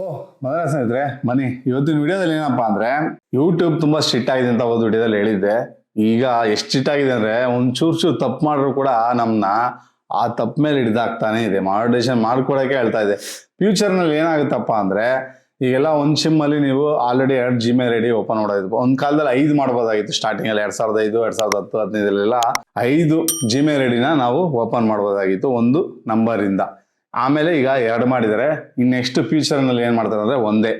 ಓಹ್ ಮೊದಲ ಸ್ನೇಹಿತರೆ ಮನಿ ಇವತ್ತಿನ ವಿಡಿಯೋದಲ್ಲಿ ಏನಪ್ಪಾ ಅಂದ್ರೆ ಯೂಟ್ಯೂಬ್ ತುಂಬಾ ಸ್ಟ್ರಿಕ್ಟ್ ಆಗಿದೆ ಅಂತ ಒಂದು ವಿಡಿಯೋದಲ್ಲಿ ಹೇಳಿದ್ದೆ. ಈಗ ಎಷ್ಟು ಸ್ಟ್ರಿಕ್ಟ್ ಆಗಿದೆ ಅಂದ್ರೆ ಒಂದ್ ಚೂರು ತಪ್ಪು ಮಾಡಿದ್ರು ಕೂಡ ನಮ್ಮನ್ನ ಆ ತಪ್ಪು ಮೇಲೆ ಹಿಡಿದಾಗ್ತಾನೆ ಇದೆ. ಮಾಡಿಟೇಷನ್ ಮಾಡ್ಕೊಡಕ್ಕೆ ಹೇಳ್ತಾ ಇದೆ. ಫ್ಯೂಚರ್ನಲ್ಲಿ ಏನಾಗುತ್ತಪ್ಪ ಅಂದ್ರೆ, ಈಗೆಲ್ಲ ಒಂದು ಸಿಮ್ ಅಲ್ಲಿ ನೀವು ಆಲ್ರೆಡಿ ಎರಡು ಜಿಮೇಲ್ ರೆಡಿ ಓಪನ್ ಮಾಡೋದು ಒಂದು ಕಾಲದಲ್ಲಿ ಐದು ಮಾಡ್ಬೋದಾಗಿತ್ತು. ಸ್ಟಾರ್ಟಿಂಗ್ ಅಲ್ಲಿ ಎರಡ್ ಸಾವಿರದ ಐದು, ಎರಡು ಸಾವಿರದ ಹತ್ತು ಹದಿನೈದಲ್ಲೆಲ್ಲ ಐದು ಜಿಮೇಲ್ ರೆಡಿನ ನಾವು ಓಪನ್ ಮಾಡ್ಬೋದಾಗಿತ್ತು ಒಂದು ನಂಬರ್ ಇಂದ. ಆಮೇಲೆ ಈಗ ಎರಡು ಮಾಡಿದ್ದಾರೆ. ಇನ್ನು ನೆಕ್ಸ್ಟ್ ಫ್ಯೂಚರ್ನಲ್ಲಿ ಏನು ಮಾಡ್ತಾರೆ ಅಂದರೆ ಒಂದೇ.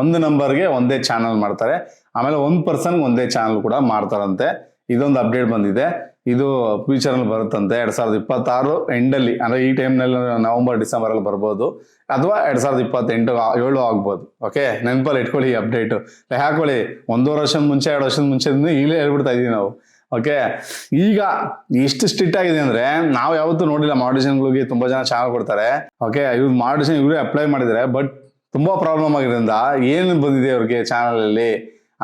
ಒಂದು ನಂಬರ್ಗೆ ಒಂದೇ ಚಾನಲ್ ಮಾಡ್ತಾರೆ. ಆಮೇಲೆ ಒಂದು ಪರ್ಸನ್ಗೆ ಒಂದೇ ಚಾನಲ್ ಕೂಡ ಮಾಡ್ತಾರಂತೆ. ಇದೊಂದು ಅಪ್ಡೇಟ್ ಬಂದಿದೆ. ಇದು ಫ್ಯೂಚರ್ನಲ್ಲಿ ಬರುತ್ತಂತೆ. ಎರಡು ಸಾವಿರದ ಇಪ್ಪತ್ತಾರು ಎಂಡಲ್ಲಿ ಅಂದರೆ ಈ ಟೈಮ್ನಲ್ಲಿ ನವಂಬರ್ ಡಿಸೆಂಬರಲ್ಲಿ ಬರ್ಬೋದು. ಅಥವಾ ಎರಡು ಸಾವಿರದ ಇಪ್ಪತ್ತೆಂಟು, ಏಳು ಆಗ್ಬೋದು. ಓಕೆ ನೆನಪಲ್ಲಿ ಇಟ್ಕೊಳ್ಳಿ ಅಪ್ಡೇಟು ಹಾಕೊಳ್ಳಿ ಒಂದೂವರೆ ವರ್ಷದ ಮುಂಚೆ, ಎರಡು ವರ್ಷದ ಮುಂಚೆ ಇಲ್ಲೇ ಹೇಳ್ಬಿಡ್ತಾ ಇದ್ದೀವಿ ನಾವು. ಓಕೆ ಈಗ ಎಷ್ಟು ಸ್ಟ್ರಿಕ್ಟ್ ಆಗಿದೆ ಅಂದ್ರೆ ನಾವು ಯಾವತ್ತೂ ನೋಡಿಲ್ಲ ಮಾಡಿಷನ್ಗಳಿಗೆ ತುಂಬಾ ಜನ ಚಾನಲ್ ಕೊಡ್ತಾರೆ. ಓಕೆ ಇವ್ರು ಮಾಡಿಷನ್ ಇವ್ರೆ ಅಪ್ಲೈ ಮಾಡಿದ್ದಾರೆ ಬಟ್ ತುಂಬಾ ಪ್ರಾಬ್ಲಮ್ ಆಗಿರೋದ್ರಿಂದ ಏನು ಬಂದಿದೆ ಅವ್ರಿಗೆ ಚಾನಲ್ ಅಲ್ಲಿ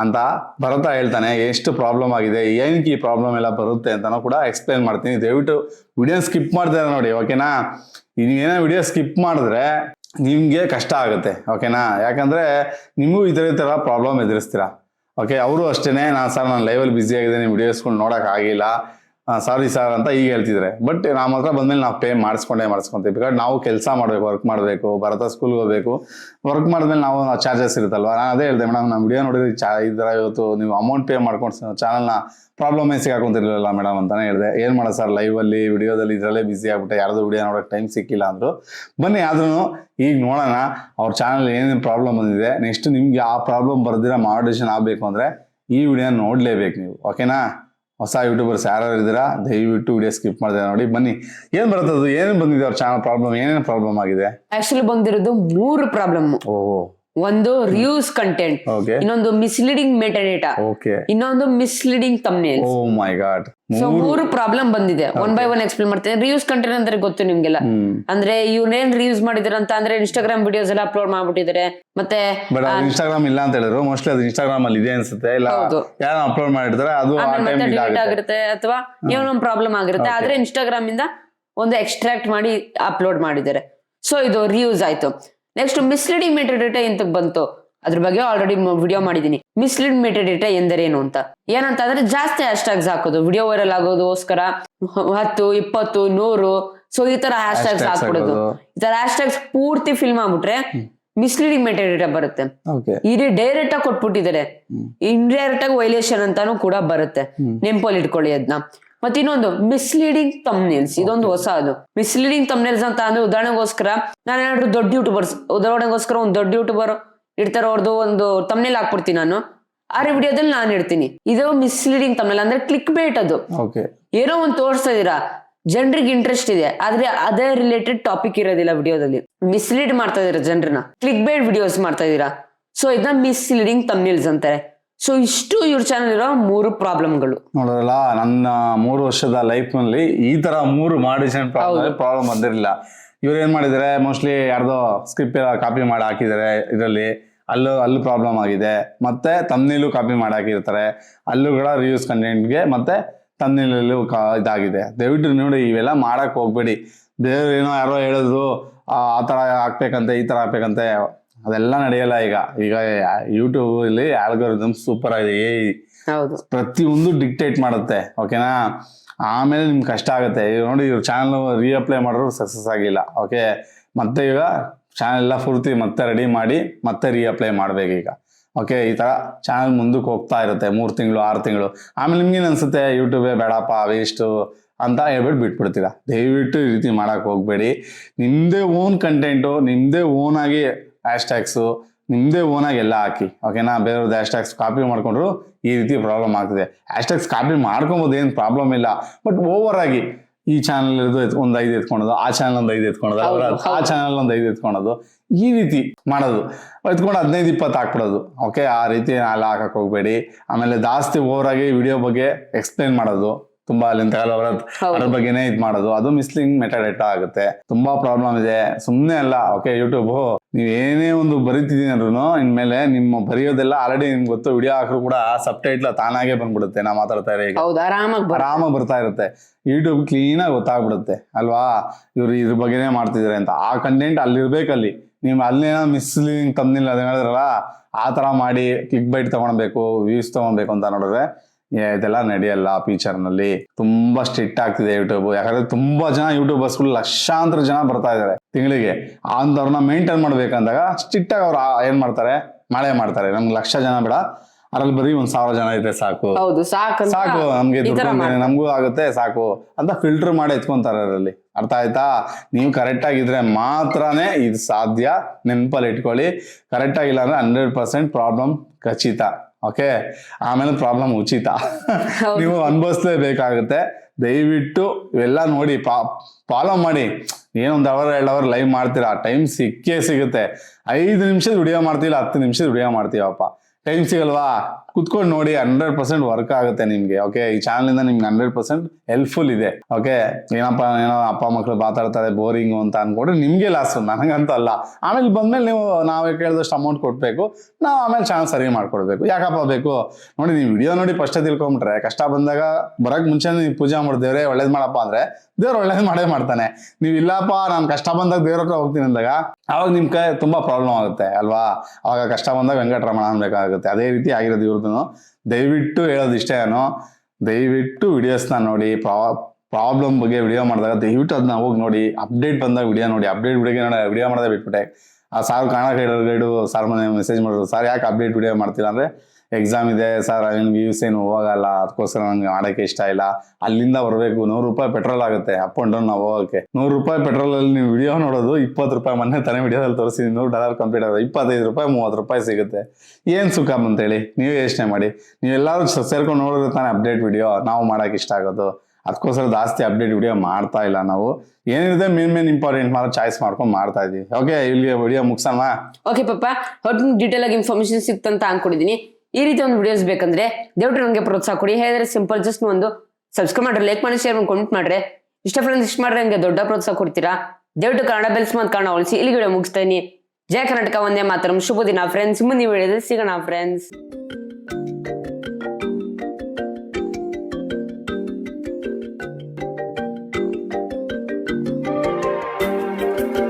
ಅಂತ ಭರತ ಹೇಳ್ತಾನೆ, ಎಷ್ಟು ಪ್ರಾಬ್ಲಮ್ ಆಗಿದೆ ಏನಕ್ಕೆ ಈ ಪ್ರಾಬ್ಲಮ್ ಎಲ್ಲ ಬರುತ್ತೆ ಅಂತ ಕೂಡ ಎಕ್ಸ್ಪ್ಲೈನ್ ಮಾಡ್ತೀನಿ. ದಯವಿಟ್ಟು ವಿಡಿಯೋ ಸ್ಕಿಪ್ ಮಾಡ್ತಾರೆ ನೋಡಿ ಓಕೆನಾ ನೀವೇನೋ ವಿಡಿಯೋ ಸ್ಕಿಪ್ ಮಾಡಿದ್ರೆ ನಿಮ್ಗೆ ಕಷ್ಟ ಆಗುತ್ತೆ ಓಕೆನಾ ಯಾಕಂದ್ರೆ ನಿಮಗೂ ಇತರ ಥರ ಪ್ರಾಬ್ಲಮ್ ಎದುರಿಸ್ತೀರಾ? ಓಕೆ ಅವರು ಅಷ್ಟೇನೆ ನಾನು ಸರ್ ನಾನು ಲೈವಲ್ಲಿ ಬ್ಯುಸಿ ಆಗಿದ್ದೀನಿ ವಿಡಿಯೋಸ್ಗಳು ನೋಡೋಕ್ಕಾಗಿಲ್ಲ ಸಾರಿ ಸರ್ ಅಂತ ಈಗ ಹೇಳ್ತಿದ್ರೆ. ಬಟ್ ನಮ್ಮ ಹತ್ರ ಬಂದ್ಮೇಲೆ ನಾವು ಪೇ ಮಾಡಿಸ್ಕೊಂಡೇ ಮಾಡಿಸ್ಕೊಂತೀವಿ. ಬಿಕಾಸ್ ನಾವು ಕೆಲಸ ಮಾಡಬೇಕು ವರ್ಕ್ ಮಾಡಬೇಕು ಭರತ ಸ್ಕೂಲ್ಗೆ ಹೋಗ್ಬೇಕು. ವರ್ಕ್ ಮಾಡಿದ್ಮೇಲೆ ನಾವು ಚಾರ್ಜಸ್ ಇರುತ್ತಲ್ವ? ನಾನು ಅದೇ ಹೇಳಿದೆ ಮೇಡಮ್ ನಮ್ಮ ವಿಡಿಯೋ ನೋಡಿದ್ರೆ ಚಾ ಥರ ಇವತ್ತು ನೀವು ಅಮೌಂಟ್ ಪೇ ಮಾಡ್ಕೊಂಡು ಚಾನಲ್ನ ಪ್ರಾಬ್ಲಮೇ ಸಿಗಾಕೊಂತಿರ್ಲಿಲ್ಲ ಮೇಡಮ್ ಅಂತಾನೆ ಹೇಳಿದೆ. ಏನು ಮಾಡೋದು ಸರ್ ಲೈವಲ್ಲಿ ವಿಡಿಯೋದಲ್ಲಿ ಇದರಲ್ಲೇ ಬಿಸಿ ಆಗ್ಬಿಟ್ಟೆ, ಯಾರ್ದು ವಿಡಿಯೋ ನೋಡೋಕೆ ಟೈಮ್ ಸಿಕ್ಕಿಲ್ಲ ಅಂದರು. ಬನ್ನಿ ಆದ್ರೂ ಈಗ ನೋಡೋಣ ಅವ್ರ ಚಾನಲ್ ಏನೇನು ಪ್ರಾಬ್ಲಮ್ ಬಂದಿದೆ. ನೆಕ್ಸ್ಟ್ ನಿಮ್ಗೆ ಆ ಪ್ರಾಬ್ಲಮ್ ಬರ್ದಿರ ಮಾಡಿಷನ್ ಆಗಬೇಕು ಅಂದರೆ ಈ ವಿಡಿಯೋ ನೋಡಲೇಬೇಕು ನೀವು. ಓಕೆನಾ ಹೊಸ ಯೂಟ್ಯೂಬರ್ಸ್ ಯಾರು ಇದ್ದೀರಾ ದಯವಿಟ್ಟು ವಿಡಿಯೋ ಸ್ಕಿಪ್ ಮಾಡಿದೆ ನೋಡಿ. ಬನ್ನಿ ಏನು ಅದು? ಏನೇನು ಬಂದಿದೆ ಅವ್ರ ಚಾನಲ್ ಪ್ರಾಬ್ಲಮ್ ಏನೇನು ಪ್ರಾಬ್ಲಮ್ ಆಗಿದೆ? ಆಕ್ಚುಲಿ ಬಂದಿರೋದು ಮೂರು ಪ್ರಾಬ್ಲಮ್ ಓಹೋ. ಒಂದು ರಿಯೂಸ್ ಕಂಟೆಂಟ್ ಇನ್ನೊಂದು ಮಿಸ್ಲೀಡಿಂಗ್ ಮೆಟಾಡೇಟಾ ಓಕೆ ಇನ್ನೊಂದು misleading thumbnail oh my god so ಮೂರು ಪ್ರಾಬ್ಲಮ್ ಬಂದಿದೆ. ಒನ್ ಬೈ ಒನ್ ಎಕ್ಸ್ಪ್ಲೇನ್ ಮಾಡ್ತೇನೆ. ರಿಯೂಸ್ ಕಂಟೆಂಟ್ ಅಂದ್ರೆ ಗೊತ್ತು ನಿಮ್ಗೆಲ್ಲ. ಹ್ಮ್. ಅಂದ್ರೆ ಇವ್ನೇನ್ ರಿಯೂಸ್ ಮಾಡಿದಾರೆ ಅಂತ ಅಂದ್ರೆ ಇನ್ಸ್ಟಾಗ್ರಾಮ್ ವಿಡಿಯೋಸ್ ಎಲ್ಲ ಅಪ್ಲೋಡ್ ಮಾಡ್ಬಿಟ್ಟಿದ್ದಾರೆ ಮತ್ತೆ ಬಟ್ ಅದು ಇನ್ಸ್ಟಾಗ್ರಾಮ್ ಇಲ್ಲ ಅಂತ ಹೇಳಿದ್ರು. ಮೋಸ್ಟ್ಲಿ ಅದು ಇನ್ಸ್ಟಾಗ್ರಾಮ್ ಅಲ್ಲಿ ಇದೆ ಅನ್ಸುತ್ತೆ. ಇಲ್ಲ. ಯಾರು ಅಪ್ಲೋಡ್ ಮಾಡಿರ್ತಾರೆ ಅದು ಆ ಟೈಮ್ ಮತ್ತೆ ಡಿಲೀಟ್ ಇದಾಗುತ್ತೆ. ಆಗಿರುತ್ತೆ ಅಥವಾ ಏನೋ ಪ್ರಾಬ್ಲಮ್ ಆಗಿರುತ್ತೆ. ಆದ್ರೆ ಇನ್ಸ್ಟಾಗ್ರಾಮ್ ಇಂದ ಒಂದು ಎಕ್ಸ್ಟ್ರಾಕ್ಟ್ ಮಾಡಿ ಅಪ್ಲೋಡ್ ಮಾಡಿದ್ದಾರೆ. ಸೊ ಇದು ರಿಯೂಸ್ ಆಯ್ತು. ನೆಕ್ಸ್ಟ್ ಮಿಸ್ಲೀಡಿಂಗ್ ಮೆಟಾಡೇಟಾ ಎಂತ ಬಂತು? ಅದ್ರ ಬಗ್ಗೆ ಆಲ್ರೆಡಿ ವಿಡಿಯೋ ಮಾಡಿದೀನಿ. ಮಿಸ್ಲೀಡ್ ಮೆಟಾಡೇಟಾ ಎಂದರೇನು ಅಂತ. ಏನಂತ ಅಂದ್ರೆ ಜಾಸ್ತಿ ಹ್ಯಾಶ್ಟ್ಯಾಗ್ಸ್ ಹಾಕೋದು. ವಿಡಿಯೋ ವೈರಲ್ ಆಗೋದಕ್ಕೋಸ್ಕರ ಹತ್ತು ಇಪ್ಪತ್ತು ನೂರು. ಸೊ ಈ ತರ ಹ್ಯಾಶ್ ಟ್ಯಾಗ್ಸ್ ಹಾಕ್ಬಿಡೋದು. ಈ ತರ ಹ್ಯಾಶ್ಟ್ಯಾಗ್ಸ್ ಪೂರ್ತಿ ಫಿಲ್ಮ್ ಆಗ್ಬಿಟ್ರೆ ಮಿಸ್ಲೀಡಿಂಗ್ ಡೇಟಾ ಬರುತ್ತೆ. ಇಲ್ಲಿ ಡೈರೆಕ್ಟ್ ಆಗಿ ಕೊಟ್ಬಿಟ್ಟಿದ್ದಾರೆ. ಇಂಡೈರೆಕ್ಟ್ ಆಗಿ ವೈಲೇಷನ್ ಅಂತಾನು ಕೂಡ ಬರುತ್ತೆ. ನೆಂಪಲ್ಲಿ ಇಟ್ಕೊಳ್ಳಿ ಅದನ್ನ ಮತ್ತೆ ಇನ್ನೊಂದು ಮಿಸ್ಲೀಡಿಂಗ್ ತಮ್ನೇಲ್ಸ್ ಇದೊಂದು ಹೊಸ ಅದು ಮಿಸ್ಲೀಡಿಂಗ್ ತಮ್ನೇಲ್ಸ್ ಅಂತ ಅಂದ್ರೆ ಉದಾಹರಣೆಗೋಸ್ಕರ ನಾನು ಏನಾದ್ರು ದೊಡ್ಡ ಯೂಟ್ಯೂಬರ್ಸ್ ಉದಾಹರಣೆಗೋಸ್ಕರ ಒಂದು ದೊಡ್ಡ ಯೂಟ್ಯೂಬರ್ ಇಡ್ತಾರ ಅವ್ರದ್ದು ಒಂದು ತಮ್ನೇಲ್ ಹಾಕ್ಬಿಡ್ತೀನಿ ನಾನು. ಆ ವಿಡಿಯೋದಲ್ಲಿ ನಾನು ಇಡ್ತೀನಿ. ಇದು ಮಿಸ್ಲೀಡಿಂಗ್ ತಮ್ನೇಲ್ ಅಂದ್ರೆ ಕ್ಲಿಕ್ ಬೇಟ್ ಅದು ಏನೋ ಒಂದು ತೋರಿಸ್ತಾ ಇದೀರಾ? ಜನರಿಗೆ ಇಂಟ್ರೆಸ್ಟ್ ಇದೆ. ಆದ್ರೆ ಅದೇ ರಿಲೇಟೆಡ್ ಟಾಪಿಕ್ ಇರೋದಿಲ್ಲ ವಿಡಿಯೋದಲ್ಲಿ. ಮಿಸ್ಲೀಡ್ ಮಾಡ್ತಾ ಇದೀರಾ ಜನರನ್ನ? ಕ್ಲಿಕ್ ಬೇಡ್ ವಿಡಿಯೋಸ್ ಮಾಡ್ತಾ ಇದೀರಾ? ಸೊ ಇದನ್ನ ಮಿಸ್ಲೀಡಿಂಗ್ ತಮ್ನೇಲ್ಸ್ ಅಂತಾರೆ. ಸೊ ಇಷ್ಟು ಇವ್ರ ಚಾನಲ್ ಇರೋ ಮೂರು ಪ್ರಾಬ್ಲಮ್ಗಳು ನೋಡೋದಲ್ಲ ನನ್ನ ಮೂರು ವರ್ಷದ ಲೈಫ್ನಲ್ಲಿ ಈ ತರ ಮೂರು ಮಾಡಿಷನ್ ಪ್ರಾಬ್ಲಮ್ ಬಂದಿರಲಿಲ್ಲ. ಇವ್ರು ಏನ್ ಮಾಡಿದ್ದಾರೆ ಮೋಸ್ಟ್ಲಿ ಯಾರ್ದೋ ಸ್ಕ್ರಿಪ್ಟ್ ಕಾಪಿ ಮಾಡಿ ಹಾಕಿದ್ದಾರೆ ಇದರಲ್ಲಿ. ಅಲ್ಲೂ ಅಲ್ಲೂ ಪ್ರಾಬ್ಲಮ್ ಆಗಿದೆ. ಮತ್ತೆ ತಮ್ನಿಲು ಕಾಪಿ ಮಾಡಿ ಹಾಕಿರ್ತಾರೆ. ಅಲ್ಲೂಗಳ ರಿವ್ಯೂಸ್ ಕಂಟೆಂಟ್ಗೆ ಮತ್ತೆ ತಮ್ನಿಲಲ್ಲೂ ಇದಾಗಿದೆ. ದಯವಿಟ್ಟು ನೋಡಿ ಇವೆಲ್ಲ ಮಾಡಕ್ ಹೋಗ್ಬೇಡಿ. ಬೇರೆ ಏನೋ ಯಾರೋ ಹೇಳಿದ್ರು ಆ ಆ ಥರ ಹಾಕ್ಬೇಕಂತೆ ಈ ಥರ ಹಾಕ್ಬೇಕಂತೆ. ಅದೆಲ್ಲ ನಡೆಯಲ್ಲ ಈಗ. ಈಗ ಯೂಟ್ಯೂಬ್ ಇಲ್ಲಿ ಆಲ್ಗೋರಿದಮ್ ಸೂಪರ್ ಆಗಿದೆ ಹೌದು. ಪ್ರತಿಯೊಂದು ಡಿಕ್ಟೇಟ್ ಮಾಡುತ್ತೆ ಓಕೆನಾ ಆಮೇಲೆ ನಿಮ್ಗೆ ಕಷ್ಟ ಆಗುತ್ತೆ. ಈಗ ನೋಡಿ ಇವ್ರ ಚಾನಲ್ ರೀಅಪ್ಲೈ ಮಾಡಿದ್ರು ಸಕ್ಸಸ್ ಆಗಿಲ್ಲ ಓಕೆ ಮತ್ತೆ ಈಗ ಚಾನಲ್ ಎಲ್ಲ ಪೂರ್ತಿ ಮತ್ತೆ ರೆಡಿ ಮಾಡಿ ಮತ್ತೆ ರೀಅಪ್ಲೈ ಮಾಡ್ಬೇಕು ಈಗ ಓಕೆ ಈ ಥರ ಚಾನಲ್ ಮುಂದಕ್ಕೆ ಹೋಗ್ತಾ ಇರುತ್ತೆ ಮೂರು ತಿಂಗಳು ಆರು ತಿಂಗಳು. ಆಮೇಲೆ ನಿಮ್ಗೇನು ಅನ್ಸುತ್ತೆ? ಯೂಟ್ಯೂಬೇ ಬೇಡಪ್ಪ ವೇಸ್ಟು ಅಂತ ಹೇಳ್ಬಿಟ್ಟು ಬಿಟ್ಬಿಡ್ತೀರಾ. ದಯವಿಟ್ಟು ಈ ರೀತಿ ಮಾಡಕ್ ಹೋಗಬೇಡಿ. ನಿಮ್ಮದೇ ಓನ್ ಕಂಟೆಂಟು ನಿಮ್ಮದೇ ಓನ್ ಆಗಿ ಹ್ಯಾಶ್ಟ್ಯಾಗ್ಸು ನಿಮ್ಮದೇ ಓನಾಗಿ ಎಲ್ಲ ಹಾಕಿ ಓಕೆನಾ ಬೇರೆಯವ್ರದ್ದು ಹ್ಯಾಶ್ಟ್ಯಾಗ್ಸ್ ಕಾಪಿ ಮಾಡಿಕೊಂಡ್ರು ಈ ರೀತಿ ಪ್ರಾಬ್ಲಮ್ ಆಗ್ತಿದೆ. ಹ್ಯಾಶ್ಟ್ಯಾಗ್ಸ್ ಕಾಪಿ ಮಾಡ್ಕೊಬೋದು ಏನು ಪ್ರಾಬ್ಲಮ್ ಇಲ್ಲ ಬಟ್ ಓವರ್ ಆಗಿ ಈ ಚಾನಲ್ ಇರೋದು ಒಂದು ಐದು ಎತ್ಕೊಳೋದು ಆ ಚಾನಲ್ ಒಂದು ಐದು ಎತ್ಕೊಳೋದು ಅವ್ರ- ಆ. ಚಾನಲ್ ಒಂದು ಐದು ಎತ್ಕೊಳೋದು ಈ ರೀತಿ ಮಾಡೋದು. ಎತ್ಕೊಂಡು ಹದಿನೈದು ಇಪ್ಪತ್ತು ಹಾಕ್ಬಿಡೋದು ಓಕೆ ಆ ರೀತಿ ಎಲ್ಲ ಹಾಕೋಕೆ ಹೋಗ್ಬೇಡಿ. ಆಮೇಲೆ ಜಾಸ್ತಿ ಓವರಾಗಿ ವಿಡಿಯೋ ಬಗ್ಗೆ ಎಕ್ಸ್ಪ್ಲೈನ್ ಮಾಡೋದು. ತುಂಬಾ ಅಲ್ಲಿಂದ. ಅದ್ರ ಬಗ್ಗೆನೇ ಇದು ಮಾಡೋದು. ಅದು ಮಿಸ್ಲಿಂಗ್ ಮೆಟಾಡೇಟಾ ಆಗುತ್ತೆ. ತುಂಬಾ ಪ್ರಾಬ್ಲಮ್ ಇದೆ ಸುಮ್ಮನೆ ಅಲ್ಲ. ಓಕೆ ಯೂಟ್ಯೂಬ್ ನೀವು ಏನೇ ಒಂದು ಬರೀತಿದೀನಿ ಅಂದ್ರೂ ಇನ್ಮೇಲೆ ನಿಮ್ಮ ಬರೆಯೋದೆಲ್ಲ ಆಲ್ರೆಡಿ ನಿಮ್ಗೆ ಗೊತ್ತು. ವಿಡಿಯೋ ಹಾಕ್ರು ಕೂಡ ಸಬ್ ಟೈಟ್ಲ ತಾನಾಗೆ ಬಂದ್ಬಿಡುತ್ತೆ. ನಾ ಮಾತಾಡ್ತಾ ಇರೋ ಆರಾಮಾಗಿ ಬರ ಬರ್ತಾ ಇರುತ್ತೆ. ಯೂಟ್ಯೂಬ್ ಆಗಿ ಗೊತ್ತಾಗ್ಬಿಡುತ್ತೆ. ಅಲ್ವಾ? ಇವ್ರು ಇದ್ರ ಬಗ್ಗೆನೇ ಮಾಡ್ತಿದ್ದಾರೆ ಅಂತ. ಆ ಕಂಟೆಂಟ್ ಅಲ್ಲಿರ್ಬೇಕಲ್ಲಿ ನೀವು ಅಲ್ಲೇನೋ ಮಿಸ್ಲಿಂಗ್ ತಂದಿಲ್ಲ ಅದ ಹೇಳಿದ್ರಲ್ಲ ಆ ತರ ಮಾಡಿ ಕಿಕ್ ಬೈಟ್ ತಗೊಳ್ಬೇಕು ವ್ಯೂಸ್ ತಗೊಳ್ಬೇಕು ಅಂತ ನೋಡಿದ್ರೆ ಇದೆಲ್ಲ ನಡೆಯಲ್ಲ ಫೀಚರ್ನಲ್ಲಿ ತುಂಬಾ ಸ್ಟ್ರಿಕ್ಟ್ ಆಗ್ತಿದೆ ಯೂಟ್ಯೂಬ್ ಯಾಕಂದ್ರೆ ತುಂಬಾ ಜನ ಯೂಟ್ಯೂಬರ್ಸ್ಗಳು ಲಕ್ಷಾಂತರ ಜನ ಬರ್ತಾ ಇದಾರೆ ತಿಂಗಳಿಗೆ. ಅಂಥವ್ರನ್ನ ಮೇಂಟೈನ್ ಮಾಡ್ಬೇಕಂದಾಗ ಸ್ಟ್ರಿಕ್ಟ್ ಆಗಿ ಅವ್ರು ಏನ್ ಮಾಡ್ತಾರೆ? ಮಳೆ ಮಾಡ್ತಾರೆ. ನಮ್ಗೆ ಲಕ್ಷ ಜನ ಬೇಡ. ಅದ್ರಲ್ಲಿ ಬರೀ ಒಂದ್ ಸಾವಿರ ಜನ ಇದ್ರೆ ಸಾಕು. ಸಾಕು ನಮ್ಗೆ ದುಡ್ಡು ನಮಗೂ ಆಗುತ್ತೆ ಸಾಕು ಅಂತ ಫಿಲ್ಟರ್ ಮಾಡಿ ಎತ್ಕೊಂತಾರೆ ಅದರಲ್ಲಿ. ಅರ್ಥ ಆಯ್ತಾ? ನೀವು ಕರೆಕ್ಟ್ ಆಗಿದ್ರೆ ಮಾತ್ರನೇ ಇದು ಸಾಧ್ಯ. ನೆನ್ಪಲ್ಲಿ ಇಟ್ಕೊಳ್ಳಿ. ಕರೆಕ್ಟ್ ಆಗಿಲ್ಲ ಅಂದ್ರೆ ಹಂಡ್ರೆಡ್ ಪರ್ಸೆಂಟ್ ಪ್ರಾಬ್ಲಮ್ ಖಚಿತ. ಓಕೆ ಆಮೇಲೆ ಪ್ರಾಬ್ಲಮ್ ಉಚಿತ. ನೀವು ಅನುಭವಿಸ್ಲೇಬೇಕಾಗುತ್ತೆ ದಯವಿಟ್ಟು ಇವೆಲ್ಲ ನೋಡಿ ಫಾಲೋ ಮಾಡಿ. ಏನೊಂದು ಅವರ್ ಎರಡು ಅವರ್ ಲೈವ್ ಮಾಡ್ತೀರಾ? ಟೈಮ್ ಸಿಕ್ಕೇ ಸಿಗುತ್ತೆ. ಐದು ನಿಮಿಷದ ವಿಡಿಯೋ ಮಾಡ್ತಿಲ್ಲ ಹತ್ತು ನಿಮಿಷದ ವಿಡಿಯೋ ಮಾಡ್ತೀವಪ್ಪ ಟೈಮ್ ಸಿಗಲ್ವಾ? ಕುತ್ಕೊಂಡು ನೋಡಿ ಹಂಡ್ರೆಡ್ ಪರ್ಸೆಂಟ್ ವರ್ಕ್ ಆಗುತ್ತೆ ನಿಮ್ಗೆ ಓಕೆ ಈ ಚಾನಲ್ ಇಂದ ನಿಮ್ಗೆ ಹಂಡ್ರೆಡ್ ಪರ್ಸೆಂಟ್ ಹೆಲ್ಪ್ಫುಲ್ ಇದೆ ಓಕೆ ಏನಪ್ಪ, ಏನೋ ಅಪ್ಪ ಮಕ್ಳು ಮಾತಾಡ್ತಾರೆ ಬೋರಿಂಗ್ ಅಂತ ಅನ್ಕೊಂಡ್ರೆ ನಿಮ್ಗೆ ಲಾಸ್ ನನಗಂತ ಅಲ್ಲ. ಆಮೇಲೆ ಬಂದ್ಮೇಲೆ ನೀವು, ನಾವೇ ಕೇಳಿದಷ್ಟು ಅಮೌಂಟ್ ಕೊಡ್ಬೇಕು, ನಾವು ಆಮೇಲೆ ಚಾನಲ್ ಸರಿ ಮಾಡ್ಕೊಡ್ಬೇಕು. ಯಾಕಪ್ಪ ಬೇಕು? ನೋಡಿ, ನೀವು ವಿಡಿಯೋ ನೋಡಿ ಫಸ್ಟೇ ತಿಳ್ಕೊಂಬಿಟ್ರೆ, ಕಷ್ಟ ಬಂದಾಗ ಬರಕ್ ಮುಂಚೆ ನೀವು ಪೂಜೆ ಮಾಡಿ ದೇವ್ರೆ, ಒಳ್ಳೇದ್ ಮಾಡಪ್ಪ ಅಂದ್ರೆ, ದೇವ್ರು ಒಳ್ಳೇದ್ ಮಾಡೇ ಮಾಡ್ತಾನೆ. ನೀವು ಇಲ್ಲಪ್ಪ, ನಾನು ಕಷ್ಟ ಬಂದಾಗ ದೇವ್ರ ಹತ್ರ ಹೋಗ್ತೀನಿ ಅಂದಾಗ, ಅವಾಗ ನಿಮ್ ಕೈ ತುಂಬಾ ಪ್ರಾಬ್ಲಮ್ ಆಗುತ್ತೆ, ಅಲ್ವಾ? ಅವಾಗ ಕಷ್ಟ ಬಂದಾಗ ವೆಂಕಟರಮಣ ಅನ್ಬೇಕಾಗುತ್ತೆ. ಅದೇ ರೀತಿ ಆಗಿರೋದು ಇವ್ರದ್ದು ದಯವಿಟ್ಟು ಹೇಳೋದು ಇಷ್ಟೇ ನಾನು. ದಯವಿಟ್ಟು ವಿಡಿಯೋಸ್ನ ನೋಡಿ ಪ್ರಾಬ್ಲಮ್ ಬಗ್ಗೆ ವಿಡಿಯೋ ಮಾಡಿದಾಗ ದಯವಿಟ್ಟು ಅದನ್ನ ಹೋಗಿ ನೋಡಿ ಅಪ್ಡೇಟ್ ಬಂದಾಗ ವಿಡಿಯೋ ನೋಡಿ ಅಪ್ಡೇಟ್ ವಿಡಿಯೋ ವಿಡಿಯೋ ಮಾಡೋದೇ ಬಿಟ್ಬಿಟ್ಟೆ. ಆ ಸಾರ್ ಕಾಣಕ್ಕೆ ಗೈಡು ಸಾರ್ ಮನೆ ಮೆಸೇಜ್ ಮಾಡಿದ್ರು. ಸರ್ ಯಾಕೆ ಅಪ್ಡೇಟ್ ವಿಡಿಯೋ ಮಾಡ್ತಿಲ್ಲ ಅಂದರೆ ಎಕ್ಸಾಮ್ ಇದೆ ಸರ್ ಏನು ವ್ಯೂಸ್ ಏನು ಹೋಗಲ್ಲ, ಅದಕ್ಕೋಸ್ಕರ ನಂಗೆ ಮಾಡೋಕ್ಕೆ ಇಷ್ಟ ಇಲ್ಲ. ಅಲ್ಲಿಂದ ಬರಬೇಕು. ನೂರು ರೂಪಾಯಿ ಪೆಟ್ರೋಲ್ ಆಗುತ್ತೆ. ಅಪ್ ಆ್ಯಂಡ್ ಡೌನ್ ನಾವು ಹೋಗೋಕ್ಕೆ. ನೂರು ರೂಪಾಯಿ ಪೆಟ್ರೋಲಲ್ಲಿ ನೀವು ವಿಡಿಯೋ ನೋಡೋದು, ಇಪ್ಪತ್ತು ರೂಪಾಯಿ ಮೊನ್ನೆ ತಾನೇ ವಿಡಿಯೋದಲ್ಲಿ ತೋರಿಸಿ ನೂರು ಡಾಲರ್ ಕಂಪ್ಲೀಟ್ ಆಗೋದು ಇಪ್ಪತ್ತೈದು ರೂಪಾಯಿ, ಮೂವತ್ತು ರೂಪಾಯಿ ಸಿಗುತ್ತೆ. ಏನು ಸುಖ ಅಂತೇಳಿ? ನೀವು ಯೋಚನೆ ಮಾಡಿ. ನೀವೆಲ್ಲರೂ ಸೇರ್ಕೊಂಡು ನೋಡಿದ್ರೆ ತಾನೇ ಅಪ್ಡೇಟ್ ವಿಡಿಯೋ ನಾವು ಮಾಡೋಕೆ ಇಷ್ಟ ಆಗೋದು. ಅದಕ್ಕೋಸ್ಕರ ಜಾಸ್ತಿ ಅಪ್ಡೇಟ್ ವಿಡಿಯೋ ಮಾಡ್ತಾ ಇಲ್ಲ ನಾವು. ಏನಿದೆ ಮೇನ್ ಮೇನ್ ಇಂಪಾರ್ಟೆಂಟ್ ಮಾತ್ರ ಚಾಯ್ಸ್ ಮಾಡ್ಕೊಂಡು ಮಾಡ್ತಾ ಇದೀವಿ ಓಕೆ ಇಲ್ಲಿ ವಿಡಿಯೋ ಮುಗಿಸೋಣ? ಓಕೆ ಪಪ್ಪ ಹೊಟ್ಟು ಡೀಟೇಲ್ ಆಗಿ ಇನ್ಫಾರ್ಮೇಶನ್ ಸಿಕ್ತಂತ ಅನ್ಕೊಂಡಿದೀನಿ. ಈ ರೀತಿ ಒಂದು ವಿಡಿಯೋಸ್ ಬೇಕಂದ್ರೆ ದೇವ್ರ ನಮಗೆ ಪ್ರೋತ್ಸಾಹ ಕೊಡಿ. ಹೇಳಿದ್ರೆ ಸಿಂಪಲ್ ಜಸ್ಟ್ ಒಂದು ಸಬ್ಸ್ಕ್ರೈಬ್ ಮಾಡ್ರಿ ಲೈಕ್ ಮಾಡಿ ಶೇರ್ ಮಾಡಿ ಕಮೆಂಟ್ ಮಾಡ್ರಿ. ಇಷ್ಟ ಫ್ರೆಂಡ್ಸ್ ಇಷ್ಟ ಮಾಡ್ರೆ ನನಗೆ ದೊಡ್ಡ ಪ್ರೋತ್ಸಾಹ ಕೊಡ್ತೀರಾ? ದಯವಿಟ್ಟು ಕನ್ನಡ ಬೆಲ್ಸ್ ಮತ್ತು ಕನ್ನಡ ಉಳಿಸಿ ಇಲ್ಲಿ ವಿಡಿಯೋ ಮುಗಿಸ್ತೀನಿ ಜಯ ಕರ್ನಾಟಕ, ಒಂದೇ ಮಾತ್ರ. ಶುಭ ದಿನ ಫ್ರೆಂಡ್ಸ್ ಮುಂದಿನ ವಿಡಿಯೋದಲ್ಲಿ ಸಿಗೋಣ ಫ್ರೆಂಡ್ಸ್